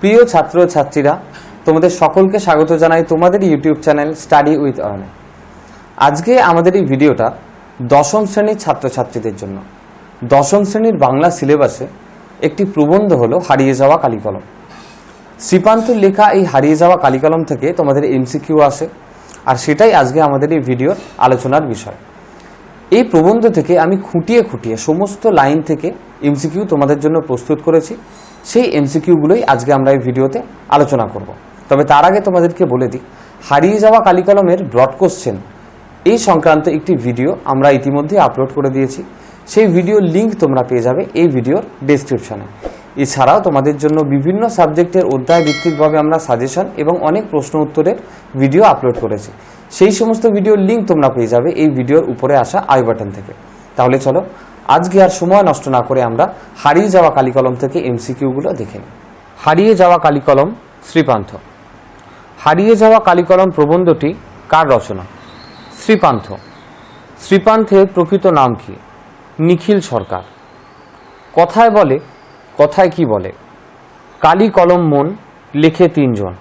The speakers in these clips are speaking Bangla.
প্রিয় ছাত্র ছাত্রীরা, তোমাদের সকলকে স্বাগত জানাই তোমাদের ইউটিউব চ্যানেল স্টাডি উইথ অর্নে আজকে আমাদের এই ভিডিওটা দশম শ্রেণির ছাত্রছাত্রীদের জন্য। দশম শ্রেণির বাংলা সিলেবাসে একটি প্রবন্ধ হলো হারিয়ে যাওয়া কালিকলম। শ্রীপান্তের লেখা এই হারিয়ে যাওয়া কালিকলম থেকে তোমাদের এমসিকিউ আসে, আর সেটাই আজকে আমাদের এই ভিডিওর আলোচনার বিষয়। এই প্রবন্ধ থেকে আমি খুঁটিয়ে খুঁটিয়ে সমস্ত লাইন থেকে এমসিকিউ তোমাদের জন্য প্রস্তুত করেছি। সেই এমসিকিউগুলোই আজকে আমরা এই ভিডিওতে আলোচনা করব। তবে তার আগে তোমাদেরকে বলে দিই, হারিয়ে যাওয়া কালিকলমের ব্রড কোশ্চেন এই সংক্রান্ত একটি ভিডিও আমরা ইতিমধ্যে আপলোড করে দিয়েছি। সেই ভিডিওর লিঙ্ক তোমরা পেয়ে যাবে এই ভিডিওর ডেসক্রিপশনে এছাড়াও তোমাদের জন্য বিভিন্ন সাবজেক্টের অধ্যায় ভিত্তিকভাবে আমরা সাজেশন এবং অনেক প্রশ্ন উত্তরের ভিডিও আপলোড করেছি। সেই সমস্ত ভিডিওর লিঙ্ক তোমরা পেয়ে যাবে এই ভিডিওর উপরে আসা আই বাটন থেকে। তাহলে চলো আজকে আর সময় নষ্ট না করে আমরা হারিয়ে যাওয়া কালিকলম থেকে এমসিকিউগুলো দেখে নিই। হারিয়ে যাওয়া কালিকলম শ্রীপান্থ। হারিয়ে যাওয়া কালিকলম প্রবন্ধটি কার রচনা? শ্রীপান্থ। শ্রীপান্থের প্রকৃত নাম কি? নিখিল সরকার। কথায় বলে, কথায় কি বলে? কালি কলম মন লেখে তিনজন।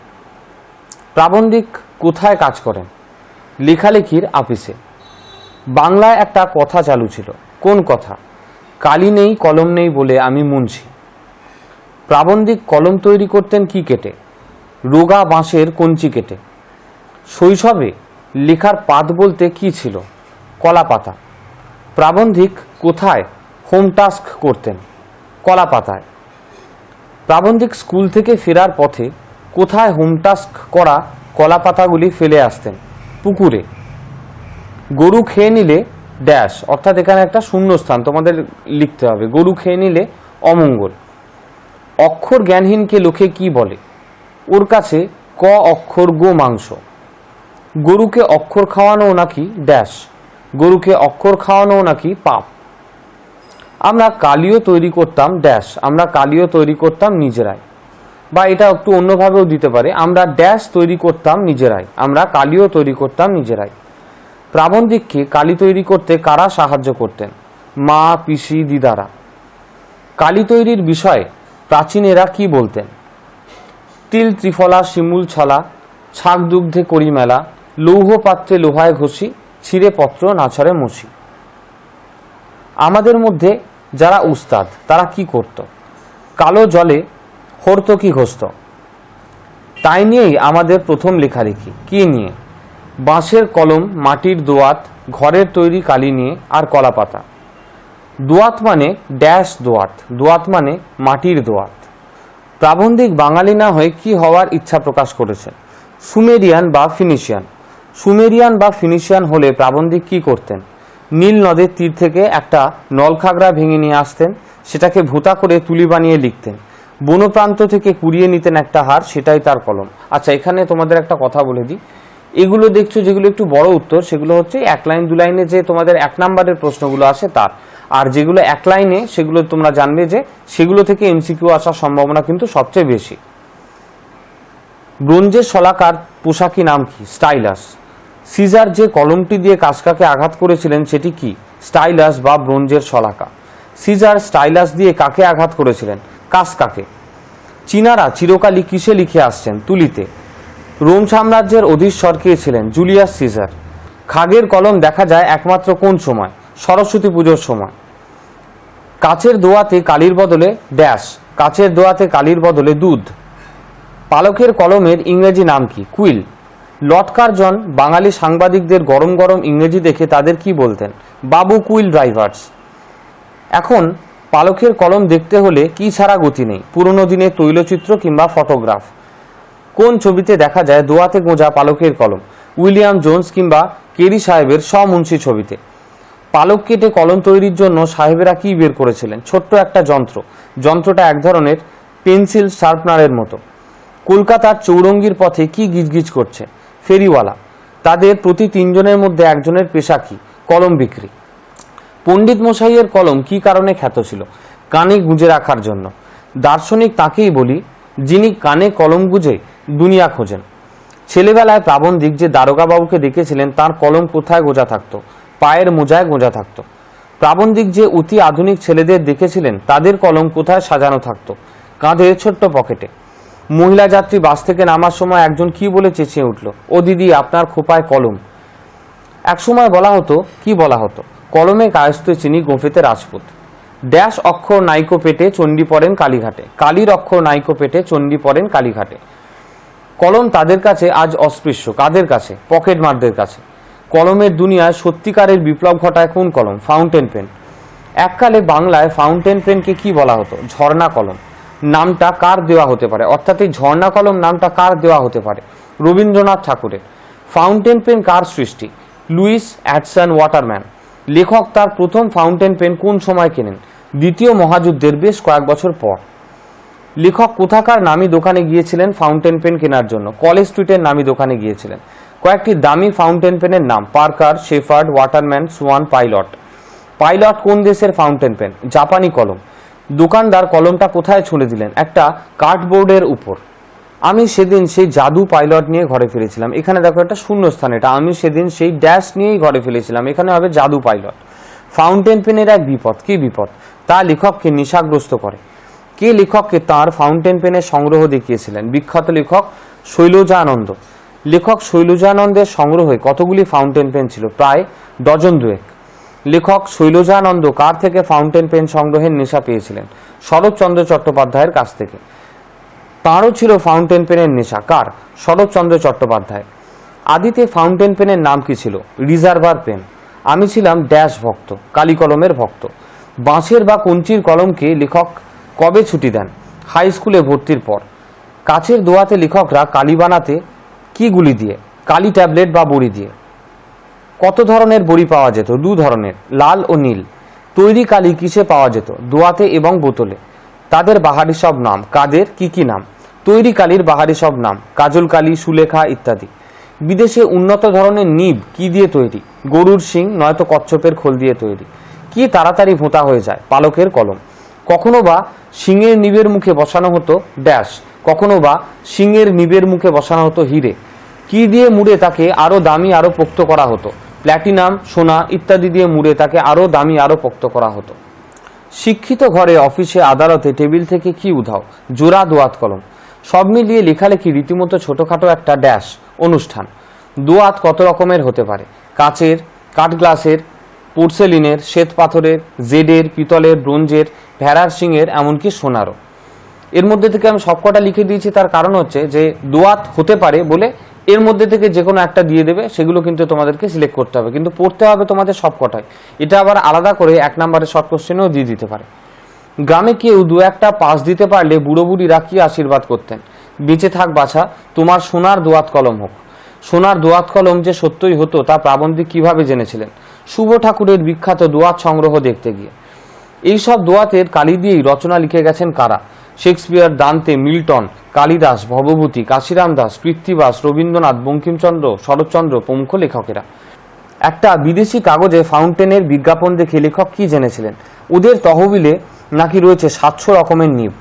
প্রাবন্ধিক কোথায় কাজ করেন? লেখালেখির আপিসে। বাংলায় একটা কথা চালু ছিল। কোন কথা? কালি নেই, কলম নেই বলে আমি মুনছি। প্রাবন্ধিক কলম তৈরি করতেন কি কেটে? রোগা বাঁশের কঞ্চি কেটে। শৈশবে লেখার পাত বলতে কি ছিল? কলা পাতা। প্রাবন্ধিক কোথায় হোম টাস্ক করতেন? কলা পাতায়। প্রাবন্ধিক স্কুল থেকে ফেরার পথে কোথায় হোম টাস্ক করা কলা পাতাগুলি ফেলে আসতেন? পুকুরে। গরু খেয়ে নিলে ড্যাশ, অর্থাৎ এখানে একটা শূন্যস্থান, তোমাদের লিখতে হবে। গরু খেয়ে নিলে অমঙ্গল। অক্ষর জ্ঞানহীনকে লোকে কি বলে? ওর কাছে ক অক্ষর গো মাংস। গরুকে অক্ষর খাওয়ানো নাকি ড্যাশ? গরুকে অক্ষর খাওয়ানো নাকি পাপ? আমরা কালিও তৈরি করতাম ড্যাশ, আমরা কালিও তৈরি করতাম নিজেরাই। বা এটা একটু অন্যভাবেও দিতে পারে, আমরা ড্যাশ তৈরি করতাম নিজেরাই, আমরা কালিও তৈরি করতাম নিজেরাই। প্রাবন্ধিককে কালি তৈরি করতে কারা সাহায্য করতেন? মা, পিসি, দিদারা। কালি তৈরির বিষয়ে প্রাচীনেরা কি বলতেন? তিল, ত্রিফলা, শিমুল, ছলা, ছাক দুগ্ধে করি মেলা, লৌহ পাত্রে লোহায় ঘষি, ছিঁড়ে পত্র নাছাড়ে মুছি আমাদের মধ্যে যারা উস্তাদ, তারা কি করত? কালো জলে হর্তকি ঘষত। তাই নিয়েই আমাদের প্রথম লেখালেখি। কি নিয়ে? বাঁশের কলম, মাটির দোয়াত, ঘরের তৈরি কালি নিয়ে আর কলা পাতা দোয়াত মানে ড্যাশ দোয়াত দোয়াত মানে মাটির দোয়াত। প্রাবন্ধিক বাঙালি না হয়ে কি হওয়ার ইচ্ছা প্রকাশ করেছে সুমেরিয়ান বা ফিনিশিয়ান। সুমেরিয়ান বা ফিনিশিয়ান হলে প্রাবন্ধিক কি করতেন? নীল নদের তীর থেকে একটা নলখাগড়া ভেঙে নিয়ে আসতেন, সেটাকে ভূতা করে তুলি বানিয়ে লিখতেন। বনপ্রান্ত থেকে কুড়িয়ে নিতেন একটা হার, সেটাই তার কলম। আচ্ছা এখানে তোমাদের একটা কথা বলে দিই। এগুলো দেখছ যেগুলো একটু বড় উত্তর, সেগুলো হচ্ছে এক লাইন, দু লাইনে যে তোমাদের এক নাম্বারের প্রশ্নগুলো আসে তার। আর যেগুলো এক লাইনে, সেগুলো তোমরা জানবে যে সেগুলো থেকে এমসিকিউ আসার সম্ভাবনা কিন্তু সবচেয়ে বেশি। ব্রোঞ্জের শলাকার পোশাকি নাম কি? স্টাইলাস। সিজার যে কলমটি দিয়ে কাসকাকে আঘাত করেছিলেন, সেটি কি? স্টাইলাস বা ব্রোঞ্জের শলাকা। সিজার স্টাইলাস দিয়ে কাকে আঘাত করেছিলেন? কাসকাকে। চীনারা চিরকালই কিসে লিখে আসছেন? তুলিতে। রোম সাম্রাজ্যের অধীশ্বর কে ছিলেন জুলিয়াস সিজার। খাগের কলম দেখা যায় একমাত্র কোন সময়? সরস্বতী পুজোর সময়। কাচের দোয়াতে কালির বদলে ড্যাশ কাচের দোয়াতে কালির বদলে দুধ। পালকের কলমের ইংরেজি নাম কি? কুইল। লটকারজন বাঙালি সাংবাদিকদের গরম গরম ইংরেজি দেখে তাদের কি বলতেন? বাবু কুইল ড্রাইভার্স। এখন পালকের কলম দেখতে হলে কি ছাড়া গতি নেই? পুরনো দিনের তৈলচিত্র কিংবা ফটোগ্রাফ। কোন ছবিতে দেখা যায় দোয়াতে গোঁজা পালকের কলম? উইলিয়াম জোন্স কিংবা কেরি সাহেবের স্বমুন্সি ছবিতে। পালক কেটে কলম তৈরির জন্য সাহেবেরা কি বের করেছিলেন? ছোট্ট একটা যন্ত্র। যন্ত্রটা এক ধরনের পেন্সিল শার্পনারের মতো। কলকাতার চৌরঙ্গির পথে কি গিজগিজ করছে? ফেরিওয়ালা। তাদের প্রতি তিনজনের মধ্যে একজনের পেশা কি? কলম বিক্রি। পণ্ডিত মশাইয়ের কলম কি কারণে খ্যাত ছিল? কানে গুঁজে রাখার জন্য। দার্শনিক তাকেই বলি যিনি কানে কলম গুঁজে দুনিয়া খোঁজেন। ছেলেবেলায় প্রাবন্ধিক যে দারোগাবাবুকে দেখেছিলেন, তার কলম কোথায় গোজা থাকতো? পায়ের মোজায় গোঁজা থাকতো। প্রাবন্ধিক যে অতি আধুনিক ছেলেদের দেখেছিলেন, তাদের কলম কোথায় সাজানো থাকতো? কাঁধে ছোট্ট পকেটে। মহিলা যাত্রী বাস থেকে নামার সময় একজন কি বলে চেঁচিয়ে উঠল, ও দিদি, আপনার খোপায় কলম। এক সময় বলা হতো, কি বলা হতো? কলমে কায়স্ত চিনি গোফেতে রাজপুত। ড্যাশ অক্ষর নাইকো পেটে চণ্ডী পড়েন কালীঘাটে। কালীর অক্ষর নাইকো পেটে চণ্ডী পড়েন কালীঘাটে। কলম তাদের কাছে, আজ অস্পৃশ্য। কাদের কাছে? পকেট মারদের কাছে। কলমের দুনিয়ায় সত্যিকারের বিপ্লব ঘটায় কোন কলম? Fountain pen. এককালে বাংলায় ফাউন্টেন পেনকে কি বলা হতো? ঝর্ণা কলম। নামটা কার দেওয়া হতে পারে? অর্থাৎ এই ঝর্ণা কলম নামটা কার দেওয়া হতে পারে? রবীন্দ্রনাথ ঠাকুরের। ফাউন্টেন পেন কার সৃষ্টি? Lewis Edson Waterman. লেখক তার প্রথম ফাউন্টেন পেন কোন সময় কেনেন? দ্বিতীয় মহাযুদ্ধের বেশ কয়েক বছর পর। লেখক কোথাকার নামি দোকানে গিয়েছিলেন ফাউন্টেন পেন কেনার জন্য? কলেজ স্ট্রিটের নামি দোকানে গিয়েছিলেন। কয়েকটি দামি ফাউন্টেন পেনের নাম, Parker, Sheaffer, Waterman, Swan, Pilot. Pilot কোন দেশের ফাউন্টেন পেন? জাপানি কলম। দোকানদার কলমটা কোথায় ছুঁড়ে দিলেন? একটা কার্ডবোর্ডের উপর। আমি সেদিন সেই জাদু পাইলট নিয়ে ঘরে ফিরেছিলাম। এখানে দেখো একটা শূন্য স্থান এটা। আমি সেদিন সেই ড্যাশ নিয়েই ঘরে ফিরেছিলাম। এখানে হবে জাদু পাইলট। ফাউন্টেন পেনের এক বিপদ। কি বিপদ? তা লেখককে নেশাগ্রস্ত করে। কে লেখককে তার ফাউন্টেন পেনের সংগ্রহ দেখিয়েছিলেন? বিখ্যাত লেখক শৈলজানন্দ। লেখক শৈলজানন্দের সংগ্রহে কতগুলি ফাউন্টেন পেন ছিল? প্রায় ডজন দুয়েক। লেখক শৈলজানন্দ কার থেকে ফাউন্টেন পেন সংগ্রহের নেশা পেয়েছিলেন? শরৎচন্দ্র চট্টোপাধ্যায়ের কাছ থেকে। তাঁরও ছিল ফাউন্টেন পেনের নেশা। কার? শরৎচন্দ্র চট্টোপাধ্যায়। আদিতে ফাউন্টেন পেনের নাম কি ছিল? Reservoir pen. আমি ছিলাম ড্যাশ ভক্ত কালি কলমের ভক্ত। বাঁশের বা কঞ্চির কলমকে লেখক কবে ছুটি দেন? হাই স্কুলে ভর্তির পর। কাচের দোয়াতে লেখকরা কালি বানাতে কি গুলি দিয়ে? কালি ট্যাবলেট বা বড়ি দিয়ে? কত ধরনের বড়ি পাওয়া যেত? দু ধরনের, লাল ও নীল। তৈরি কালি কিসে পাওয়া যেত? দোয়াতে এবং বোতলে। তাদের বাহারি সব নাম কাদের কি কি নাম? তৈরি কালির বাহারি সব নাম, কাজল কালি, সুলেখা ইত্যাদি। বিদেশে উন্নত ধরনের নিব কি দিয়ে তৈরি? গরুর শিং, নয়তো কচ্ছপের খোল দিয়ে তৈরি। কি তাড়াতাড়ি ভোঁতা হয়ে যায়? পালকের কলম। কখনো বা শিঙের নিবের মুখে বসানো হতো ড্যাশ কখনো বা শিঙের নিবের মুখে বসানো হতো হিরে। কি দিয়ে মুড়ে তাকে আরও দামি আরও পোক্ত করা হতো? প্ল্যাটিনাম, সোনা ইত্যাদি দিয়ে মুড়ে তাকে আরও দামি আরও পোক্ত করা হতো। শিক্ষিত ঘরে অফিসে, আদালতে, টেবিল থেকে কি উধাও? জোড়া দোয়াত কলম। সব মিলিয়ে লেখালেখি রীতিমতো ছোটোখাটো একটা ড্যাশ, অনুষ্ঠান। দোয়াত কত রকমের হতে পারে? কাচের কাঠ গ্লাসের পোর্সেলিনের, শ্বেত পাথরের, জেডের, পিতলের, ব্রোঞ্জের, ভেড়ার শিংয়ের এমনকি সোনারও। এর মধ্যে থেকে আমি সবকটা লিখে দিয়েছি, তার কারণ হচ্ছে যে দোয়াত হতে পারে বলে এর মধ্যে থেকে যে কোনো একটা দিয়ে দেবে, সেগুলো কিন্তু তোমাদেরকে সিলেক্ট করতে হবে। কিন্তু পড়তে হবে তোমাদের সবকটাই। এটা আবার আলাদা করে এক নম্বরের শর্ট কোশ্চেনেও দিয়ে দিতে পারে। গ্রামে কেউ দু একটা পাস দিতে পারলে বুড়ো বুড়িরা কি আশীর্বাদ করতেন? বেঁচে থাক বাছা, তোমার সোনার দোয়াত কলম হোক। সোনার দোয়াত কলম যে সত্যই হতো, তা প্রাবন্ধিক কীভাবে জেনেছিলেন? শুভ ঠাকুরের বিখ্যাত দোয়াত সংগ্রহ দেখতে গিয়ে। এইসব দোয়াতের কালি দিয়েই রচনা লিখে গেছেন কারা? Shakespeare, Dante, Milton, Kalidas, Bhavabhuti, Kashiram Das, Krittibas, Rabindranath, Bankimchandra, Sharatchandra প্রমুখ লেখকেরা। একটা বিদেশি কাগজে ফাউন্টেনের বিজ্ঞাপন দেখে লেখক কি জেনেছিলেন? ওদের তহবিলে নাকি রয়েছে সাতশো রকমের নিব।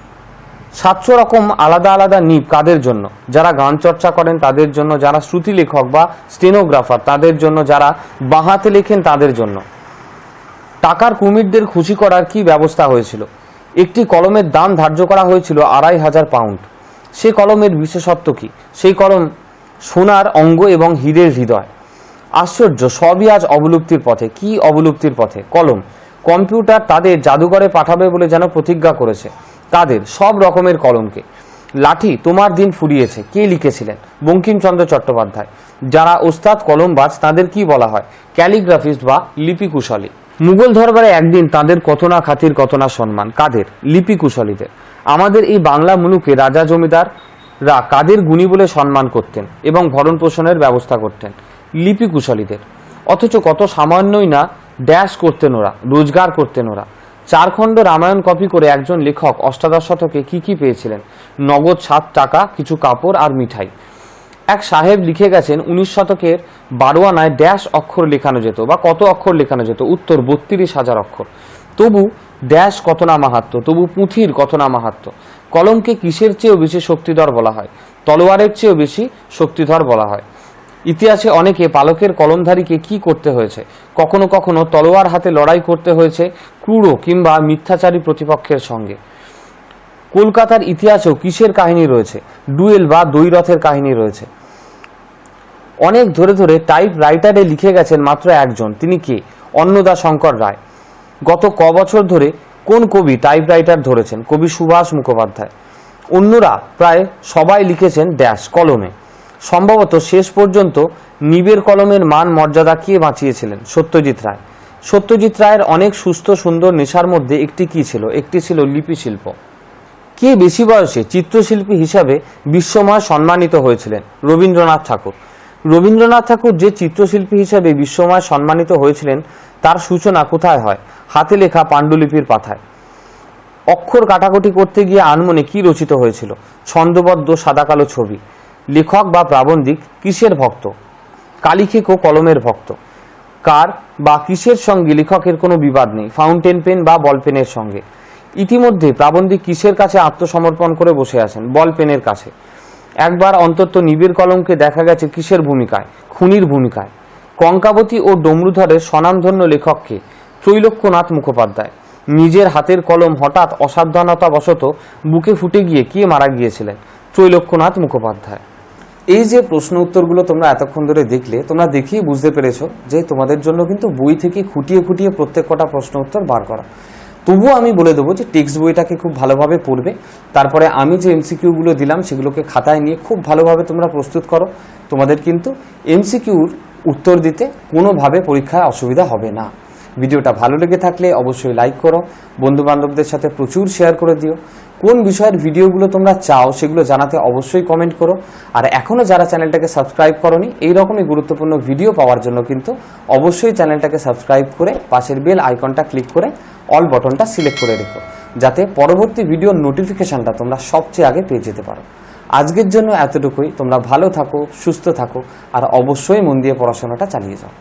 সাতশো রকম আলাদা আলাদা নিব কাদের জন্য? যারা গান চর্চা করেন তাদের জন্য, যারা শ্রুতি লেখক বা স্টেনোগ্রাফার তাদের জন্য, যারা বাঁহাতে লেখেন তাদের জন্য। টাকার কুমিরদের খুশি করার কি ব্যবস্থা হয়েছিল? একটি কলমের দাম ধার্য করা হয়েছিল আড়াই হাজার পাউন্ড। সে কলমের বিশেষত্ব কি? সেই কলম সোনার অঙ্গ এবং হীরের হৃদয়। আশ্চর্য, সবই আজ অবলুপ্তির পথে। কি অবলুপ্তির পথে? কলম। কম্পিউটার তাদের জাদুঘরে পাঠাবে বলে যেন প্রতিজ্ঞা করেছে। তাদের, সব রকমের কলমকে। লাঠি তোমার দিন ফুরিয়েছে। কে লিখেছিলেন? বঙ্কিমচন্দ্র চট্টোপাধ্যায়। যারা ওস্তাদ কলমবাজ, তাদের কি বলা হয়? ক্যালিগ্রাফিস্ট বা লিপিকুশলী। মুঘল দরবারে একদিন তাদের কত না খাতির, কত না সম্মান। কাদের? লিপিকুশলীদের আমাদের এই বাংলা মুলুকে রাজা জমিদাররা কাদের গুণী বলে সম্মান করতেন এবং ভরণ পোষণের ব্যবস্থা করতেন? লিপিকুশলীদের অথচ কত সামান্যই না ড্যাশ করতেন ওরা, রোজগার করতেন ওরা। চারখণ্ড রামায়ণ কপি করে একজন লেখক অষ্টাদশ শতকে কি কি পেয়েছিলেন? নগদ সাত টাকা, কিছু কাপড় আর মিঠাই। এক সাহেব লিখে গেছেন, উনিশ শতকের বারোয়ানায় ড্যাশ অক্ষর লেখানো যেত বা কত অক্ষর লেখানো যেত? উত্তর বত্রিশ হাজার অক্ষর। তবু ড্যাশ কত না মাহাত্ম? তবু পুঁথির কত না মাহাত্ম? কলমকে কিসের চেয়েও বেশি শক্তিধর বলা হয়? তলোয়ারের চেয়েও বেশি শক্তিধর বলা হয়। ইতিহাসে অনেকে পালকের কলমধারীকে কি করতে হয়েছে? কখনো কখনো তলোয়ার হাতে লড়াই করতে হয়েছে ক্রূর কিংবা মিথ্যাচারী প্রতিপক্ষের সঙ্গে। কলকাতার ইতিহাসেও কিসের কাহিনী রয়েছে? ডুয়েল বা দৈরথের কাহিনী রয়েছে। অনেক ধরে ধরে টাইপ রাইটারে লিখে গেছেন মাত্র একজন। তিনি কে? অন্নদা শঙ্কর রায়। গত ক বছর ধরে কোন কবি টাইপ রাইটার ধরেছেন? কবি সুভাষ মুখোপাধ্যায়। অন্যরা প্রায় সবাই লিখেছেন ড্যাশ কলমে। সম্ভবত শেষ পর্যন্ত নিবের কলমের মান মর্যাদা কে বাঁচিয়েছিলেন? সত্যজিৎ রায়। সত্যজিৎ রায়ের অনেক সুস্থ, সুন্দর নেশার মধ্যে একটি কি ছিল? একটি ছিল লিপি শিল্প কে বেশি বয়সে চিত্রশিল্পী হিসাবে বিশ্বময় সম্মানিত হয়েছিলেন? রবীন্দ্রনাথ ঠাকুর। রবীন্দ্রনাথ ঠাকুর যে চিত্রশিল্পী হিসাবে বিশ্বময় সম্মানিত হয়েছিলেন, তার সূচনা কোথায় হয়? হাতে লেখা পাণ্ডুলিপির পাথায় অক্ষর কাটাকুটি করতে গিয়ে আনমনে কি রচিত হয়েছিল? ছন্দবদ্ধ সাদাকালো ছবি। লেখক বা প্রাবন্ধিক কিসের ভক্ত? কালিখেক ও কলমের ভক্ত? কার বা কিসের সঙ্গে লেখকের কোনো বিবাদ নেই? ফাউন্টেন পেন বা বল পেনের সঙ্গে। ইতিমধ্যে প্রাবন্ধিক কিসের কাছে আত্মসমর্পণ করে বসে আছেন? বল পেনের কাছে। একবার অন্তত নিবিড় কলমকে দেখা গেছে কিসের ভূমিকায়? খুনির ভূমিকায়। কঙ্কাবতী ও ডমরুধরের স্বনামধন্য লেখককে ত্রৈলোক্যনাথ মুখোপাধ্যায়। নিজের হাতের কলম হঠাৎ অসাবধানতাবশত বুকে ফুটে গিয়ে কে মারা গিয়েছিলেন? ত্রৈলোক্যনাথ মুখোপাধ্যায়। এই যে প্রশ্ন উত্তরগুলো তোমরা এতক্ষণ ধরে দেখলে, তোমরা দেখেই বুঝতে পেরেছ যে তোমাদের জন্য কিন্তু বই থেকে খুঁটিয়ে খুঁটিয়ে প্রত্যেক কটা প্রশ্ন উত্তর বার করা। তবুও আমি বলে দেবো যে টেক্সট বইটাকে খুব ভালোভাবে পড়বে। তারপরে আমি যে এমসিকিউগুলো দিলাম সেগুলোকে খাতায় নিয়ে খুব ভালোভাবে তোমরা প্রস্তুত করো। তোমাদের কিন্তু এমসিকিউর উত্তর দিতে কোনোভাবে পরীক্ষায় অসুবিধা হবে না। ভিডিওটা ভালো লেগে থাকলে অবশ্যই লাইক করো। বন্ধুবান্ধবদের সাথে প্রচুর শেয়ার করে দিও। কোন বিষয়ের ভিডিওগুলো তোমরা চাও সেগুলো জানাতে অবশ্যই কমেন্ট করো। আর এখনও যারা চ্যানেলটাকে সাবস্ক্রাইব করনি এই রকমই গুরুত্বপূর্ণ ভিডিও পাওয়ার জন্য কিন্তু অবশ্যই চ্যানেলটাকে সাবস্ক্রাইব করে পাশের বেল আইকনটা ক্লিক করে অল বটনটা সিলেক্ট করে রেখো, যাতে পরবর্তী ভিডিওর নোটিফিকেশনটা তোমরা সবচেয়ে আগে পেয়ে যেতে পারো। আজকের জন্য এতটুকুই, তোমরা ভালো থাকো, সুস্থ থাকো, আর অবশ্যই মন দিয়ে পড়াশোনাটা চালিয়ে যাও।